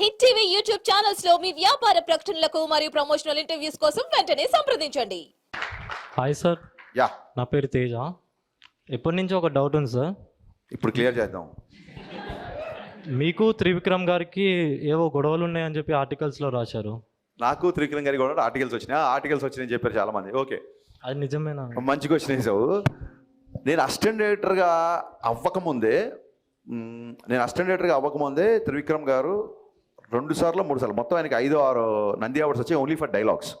Hit TV YouTube ఛానల్స్లో మీ వ్యాపార ప్రకటనలకు మరియు ప్రమోషనల్ ఇంటర్వ్యూస్ కోసం వెంటనే సంప్రదించండి. Hi sir yeah. నా పేరు తేజ. ఎప్పటి నుంచి ఒక డౌట్ ఉంది సార్ ఇప్పుడు క్లియర్ చేద్దాం. మీకు త్రివిక్రమ్ గారికి ఏవో గొడవలు ఉన్నాయని చెప్పి ఆర్టికల్స్లో రాశారు. నాకు త్రికిరణ్ గారికి కూడా ఆర్టికల్స్ వచ్చినాయి. ఆర్టికల్స్ వచ్చినాయని చెప్పారు చాలా మంది ఓకే. అది నిజమేనా? మంచిగా వచ్చినాయి సార్ నేను అసిస్టెంట్ డైరెక్టర్గా అవ్వకముందే మ్, నేను అసిస్టెంట్ డైరెక్టర్గా అవ్వకముందే త్రివిక్రమ్ గారు రెండు సార్లు మూడు సార్లు. మొత్తం ఆయనకి ఐదు ఆరు నంది అవార్డ్స్ వచ్చాయి ఓన్లీ ఫర్ డైలాగ్స్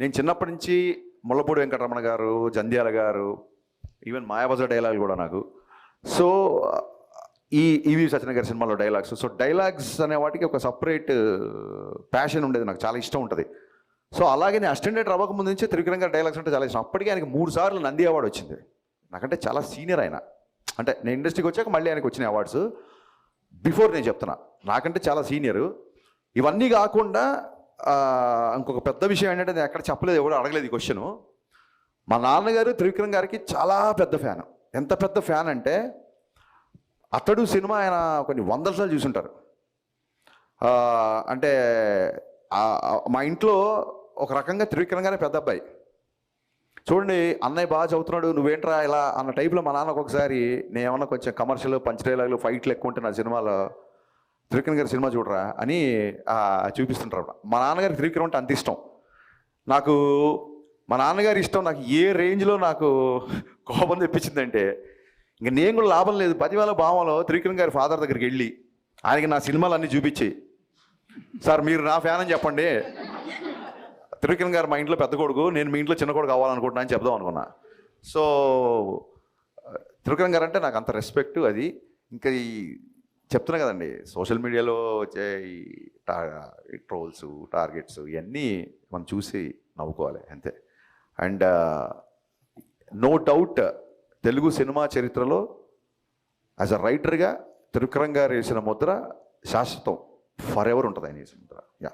నేను చిన్నప్పటి నుంచి ముల్లపూడి వెంకటరమణ గారు జంధ్యాల గారు ఈవెన్ మాయాబజార్ డైలాగ్ కూడా నాకు. సో ఈ ఈవి సత్యన గారి సినిమాలో డైలాగ్స్ సో డైలాగ్స్ అనే వాటికి ఒక సపరేట్ ప్యాషన్ ఉండేది నాకు. చాలా ఇష్టం ఉంటుంది. సో అలాగే నేను అస్టెండెడ్ డైరెక్టర్ అవ్వకముందు నుంచి త్రివిక్రమ్ గారి డైలాగ్స్ అంటే చాలా ఇష్టం. అప్పటికే ఆయనకి మూడు సార్లు నంది అవార్డు వచ్చింది. నాకంటే చాలా సీనియర్ ఆయన. అంటే నేను ఇండస్ట్రీకి వచ్చాక మళ్ళీ ఆయనకు వచ్చిన అవార్డ్స్. బిఫోర్ నేను చెప్తున్నా. నాకంటే చాలా సీనియరు. ఇవన్నీ కాకుండా ఇంకొక పెద్ద విషయం ఏంటంటే నేను ఎక్కడ చెప్పలేదు ఎవరు అడగలేదు ఈ క్వశ్చను. మా నాన్నగారు త్రివిక్రమ్ గారికి చాలా పెద్ద ఫ్యాన్. ఎంత పెద్ద ఫ్యాన్ అంటే అతడు సినిమా ఆయన కొన్ని వందల సార్లు చూసుంటారు. అంటే మా ఇంట్లో ఒక రకంగా త్రివిక్రమ్ గారే పెద్ద అబ్బాయి. చూడండి అన్నయ్య బాగా చదువుతున్నాడు నువ్వేంట్రా ఇలా? అన్న టైప్లో మా నాన్న ఒకసారి నేను ఏమన్నా కొంచెం కమర్షియల్ పంచ్ డైలాగులు ఫైట్లు ఎక్కువ ఉంటే నా సినిమాలో త్రివిక్రమ్ గారి సినిమా చూడరా? అని చూపిస్తుంటారు మా నాన్నగారికి త్రివిక్రమ్ అంటే అంత ఇష్టం. నాకు మా నాన్నగారి ఇష్టం నాకు ఏ రేంజ్లో నాకు కోపం తెప్పించిందంటే ఇంక నేను కూడా లాభం లేదు పదివేల భావంలో త్రివిక్రమ్ గారి ఫాదర్ దగ్గరికి వెళ్ళి ఆయనకి నా సినిమాలు అన్నీ చూపించి సార్ మీరు నా ఫ్యాన్ అని చెప్పండి. త్రివిక్రమ్ గారు మా ఇంట్లో పెద్ద కొడుకు నేను మీ ఇంట్లో చిన్న కొడుకు అవ్వాలనుకుంటున్నా అని చెప్దాం అనుకున్నా. సో త్రివిక్రమ్ గారు అంటే నాకు అంత రెస్పెక్ట్ అది. ఇంకా ఈ చెప్తున్నా కదండి సోషల్ మీడియాలో వచ్చే ఈ టా ట్రోల్స్ టార్గెట్స్ ఇవన్నీ మనం చూసి నవ్వుకోవాలి అంతే. And uh, no doubt Telugu cinema చరిత్రలో యాజ్ అ రైటర్గా త్రివిక్రమ్ గారు వేసిన ముద్ర శాశ్వతం. ఫర్ ఎవర్ ఉంటుంది ఆయన వేసిన ముద్ర. యా